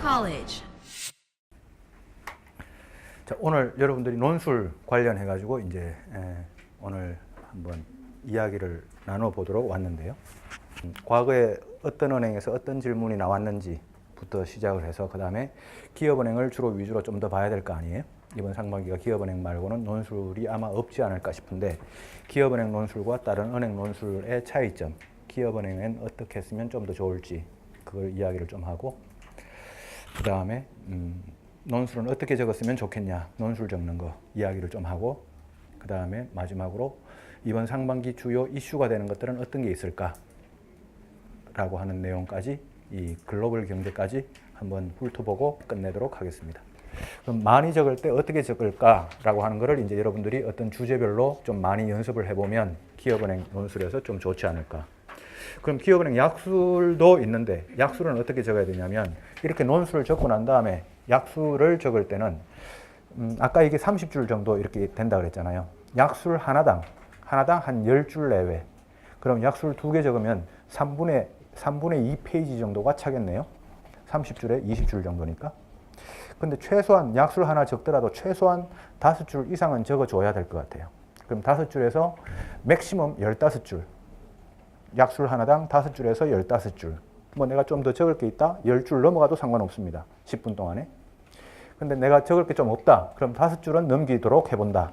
College. 자, 오늘 여러분들이 논술 관련해 가지고 이제 에, 오늘 한번 이야기를 나눠 보도록 왔는데요. 음, 과거에 어떤 은행에서 어떤 질문이 나왔는지부터 시작을 해서 그 다음에 기업은행을 주로 위주로 좀 더 봐야 될 거 아니에요. 이번 상반기가 기업은행 말고는 논술이 아마 없지 않을까 싶은데 기업은행 논술과 다른 은행 논술의 차이점, 기업은행은 어떻게 했으면 좀 더 좋을지 그걸 이야기를 좀 하고 그 다음에 음, 논술은 어떻게 적었으면 좋겠냐 논술 적는 거 이야기를 좀 하고 그 다음에 마지막으로 이번 상반기 주요 이슈가 되는 것들은 어떤 게 있을까 라고 하는 내용까지 이 글로벌 경제까지 한번 훑어보고 끝내도록 하겠습니다. 그럼 많이 적을 때 어떻게 적을까라고 하는 것을 이제 여러분들이 어떤 주제별로 좀 많이 연습을 해보면 기업은행 논술에서 좀 좋지 않을까. 그럼 기업은행 약술도 있는데 약술은 어떻게 적어야 되냐면 이렇게 논술을 적고 난 다음에 약술을 적을 때는 음, 아까 이게 30줄 정도 이렇게 된다 그랬잖아요. 약술 하나당 하나당 한 10줄 내외. 그럼 약술 두 개 적으면 3분의 3분의 2페이지 정도가 차겠네요. 30줄에 20줄 정도니까. 근데 최소한 약술 하나 적더라도 최소한 다섯 줄 이상은 적어 줘야 될 것 같아요. 그럼 다섯 줄에서 맥시멈 15줄. 약술 하나당 다섯 줄에서 15줄. 뭐 내가 좀 더 적을 게 있다? 10줄 넘어가도 상관없습니다. 10분 동안에. 근데 내가 적을 게 좀 없다. 그럼 다섯 줄은 넘기도록 해본다.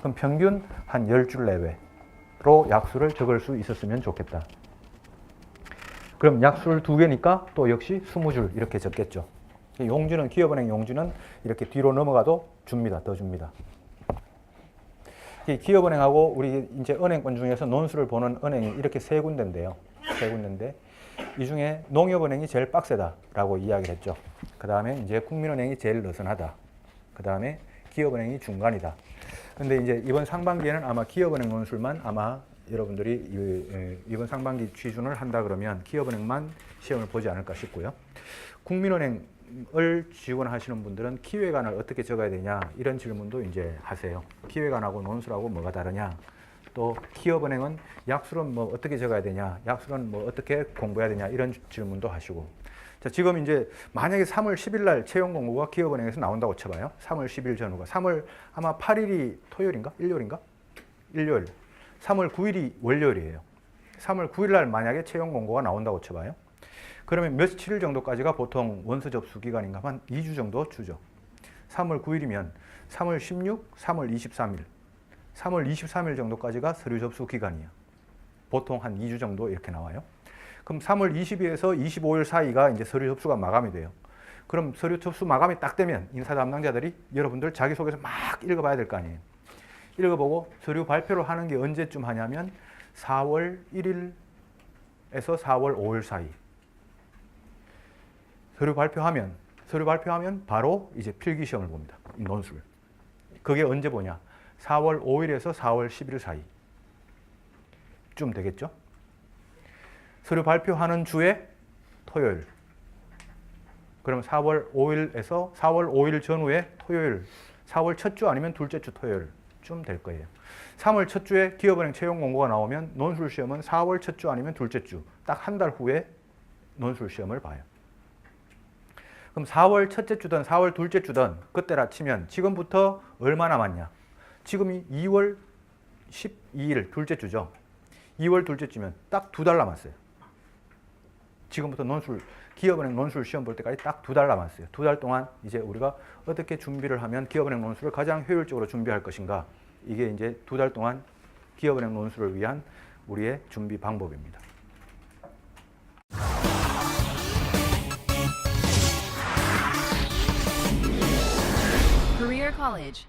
그럼 평균 한 10줄 내외로 약수를 적을 수 있었으면 좋겠다. 그럼 약수를 두 개니까 또 역시 20줄 이렇게 적겠죠. 용주는 기업은행 용주는 이렇게 뒤로 넘어가도 줍니다. 더 줍니다. 이 기업은행하고 우리 이제 은행권 중에서 논술을 보는 은행이 이렇게 세 군데인데요. 세 군데인데 이 중에 농협은행이 제일 빡세다라고 이야기를 했죠. 그 다음에 이제 국민은행이 제일 느슨하다. 그 다음에 기업은행이 중간이다. 근데 이제 이번 상반기에는 아마 기업은행 논술만 아마 여러분들이 이번 상반기 취준을 한다 그러면 기업은행만 시험을 보지 않을까 싶고요. 국민은행 을 지원하시는 분들은 기회관을 어떻게 적어야 되냐 이런 질문도 이제 하세요. 기회관하고 논술하고 뭐가 다르냐? 또 기업은행은 약술은 뭐 어떻게 적어야 되냐? 약술은 뭐 어떻게 공부해야 되냐? 이런 질문도 하시고. 자, 지금 이제 만약에 3월 10일 날 채용 공고가 기업은행에서 나온다고 쳐 봐요. 3월 10일 전후가. 3월 아마 8일이 토요일인가? 일요일인가? 일요일. 3월 9일이 월요일이에요. 3월 9일 날 만약에 채용 공고가 나온다고 쳐 봐요. 그러면 며칠 정도까지가 보통 원서 접수 기간인가 한 2주 정도 주죠. 3월 9일이면 3월 16, 3월 23일, 3월 23일 정도까지가 서류 접수 기간이에요. 보통 한 2주 정도 이렇게 나와요. 그럼 3월 20일에서 25일 사이가 이제 서류 접수가 마감이 돼요. 그럼 서류 접수 마감이 딱 되면 인사 담당자들이 여러분들 자기소개서 막 읽어봐야 될 거 아니에요. 읽어보고 서류 발표를 하는 게 언제쯤 하냐면 4월 1일에서 4월 5일 사이. 서류 발표하면 서류 발표하면 바로 이제 필기 시험을 봅니다. 이 논술. 그게 언제 보냐? 4월 5일에서 4월 10일 사이. 쯤 되겠죠? 서류 발표하는 주에 토요일. 그럼 4월 5일에서 4월 5일 전후에 토요일, 4월 첫 주 아니면 둘째 주 토요일쯤 될 거예요. 3월 첫 주에 기업은행 채용 공고가 나오면 논술 시험은 4월 첫 주 아니면 둘째 주, 딱 한 달 후에 논술 시험을 봐요. 그럼 4월 첫째 주든 4월 둘째 주든 그때라 치면 지금부터 얼마 남았냐? 지금이 2월 12일 둘째 주죠. 2월 둘째 주면 딱 두 달 남았어요. 지금부터 논술 기업은행 논술 시험 볼 때까지 딱 두 달 남았어요. 두 달 동안 이제 우리가 어떻게 준비를 하면 기업은행 논술을 가장 효율적으로 준비할 것인가? 이게 이제 두 달 동안 기업은행 논술을 위한 우리의 준비 방법입니다. College.